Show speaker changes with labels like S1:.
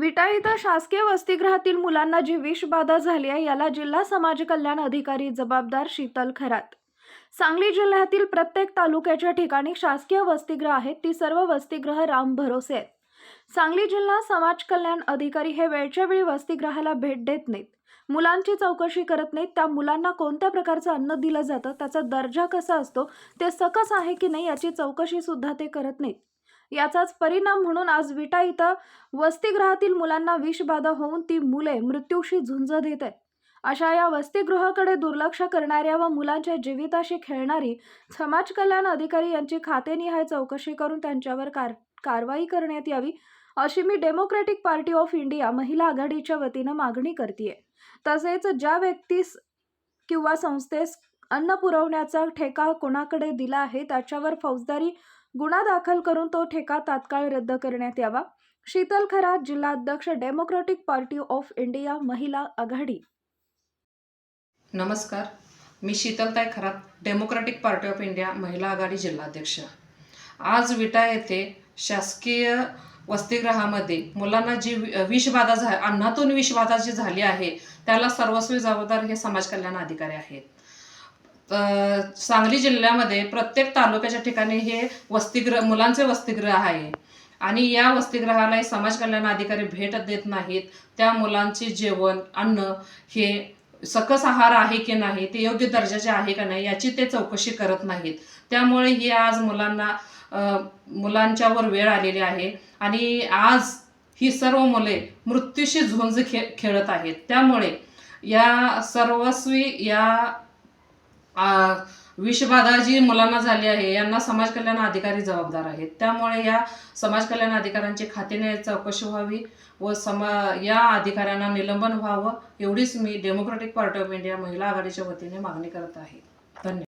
S1: विटा इथं शासकीय वसतिगृहातील मुलांना जी विषबाधा झाली आहे याला जिल्हा समाज कल्याण अधिकारी जबाबदार शीतल खरात. सांगली जिल्ह्यातील प्रत्येक तालुक्याच्या ठिकाणी शासकीय वसतिगृह आहेत ती सर्व वसतिगृह राम भरोसे आहेत. सांगली जिल्हा समाज कल्याण अधिकारी हे वेळच्या वेळी वसतिगृहाला भेट देत नाहीत. मुलांची चौकशी करत नाहीत त्या मुलांना कोणत्या प्रकारचं अन्न दिलं जातं त्याचा दर्जा कसा असतो ते सकस आहे की नाही याची चौकशी सुद्धा ते करत नाहीत. याचाच परिणाम म्हणून आज विटा इथं वसतिगृहातील मुलांना विषबाधा होऊन ती मुले मृत्यूशी झुंज देत आहेत अशा या वसतिगृहाकडे दुर्लक्ष करणाऱ्या व मुलांच्या जीविताशी खेळणारी समाज कल्याण अधिकारी यांची खातेनिहाय चौकशी करून त्यांच्यावर कार कारवाई करण्यात यावी अशी मी डेमोक्रेटिक पार्टी ऑफ इंडिया महिला आघाडीच्या वतीनं मागणी करते तसेच ज्या व्यक्तीस किंवा संस्थेस अन्न पुरवण्याचा ठेका कोणाकडे दिला आहे त्याच्यावर फौजदारी गुन्हा दाखल करून तो ठेका तात्काळ रद्द करण्यात यावा. शीतल खरात जिल्हा अध्यक्ष पार्टी ऑफ इंडिया महिला आघाडी.
S2: नमस्कार. मी Sheetaltai Kharat democratic party of India महिला आघाडी जिल्हाध्यक्ष. आज विटा येथे शासकीय वसतिगृहामध्ये मुलांना जी विषबाधा झा अन्नातून विषबाधा जी झाली आहे त्याला सर्वस्वी जबाबदार हे समाज कल्याण अधिकारी आहेत. सांगली जिल्ह्यामध्ये प्रत्येक तालुक्याच्या ठिकाणी हे वसतिगृह मुलांचे वसतिगृह आहे. आणि या वसतिगृहाला समाज कल्याण अधिकारी भेट देत नाहीत. त्या मुलांचे जेवण अन्न हे सकस आहार आहे की नाही ते योग्य दर्जाचे आहे का नाही याची ते चौकशी करत नाहीत. त्यामुळे ही आज मुलांना मुलांच्यावर वेळ आलेली आहे. आणि आज ही सर्व मुले मृत्यूशी झुंज खे खेळत आहेत. त्यामुळे या सर्वस्वी या विषबाधा जी मुलांना झाली आहे. यांना समाज कल्याण अधिकारी जबाबदार आहेत. त्यामुळे या समाज कल्याण अधिकाऱ्यांची खात्याने चौकशी व्हावी व समा या अधिकाऱ्यांना निलंबन व्हावं एवढीच मी डेमोक्रेटिक पार्टी ऑफ इंडिया महिला आघाडीच्या वतीने मागणी करत आहे. धन्यवाद.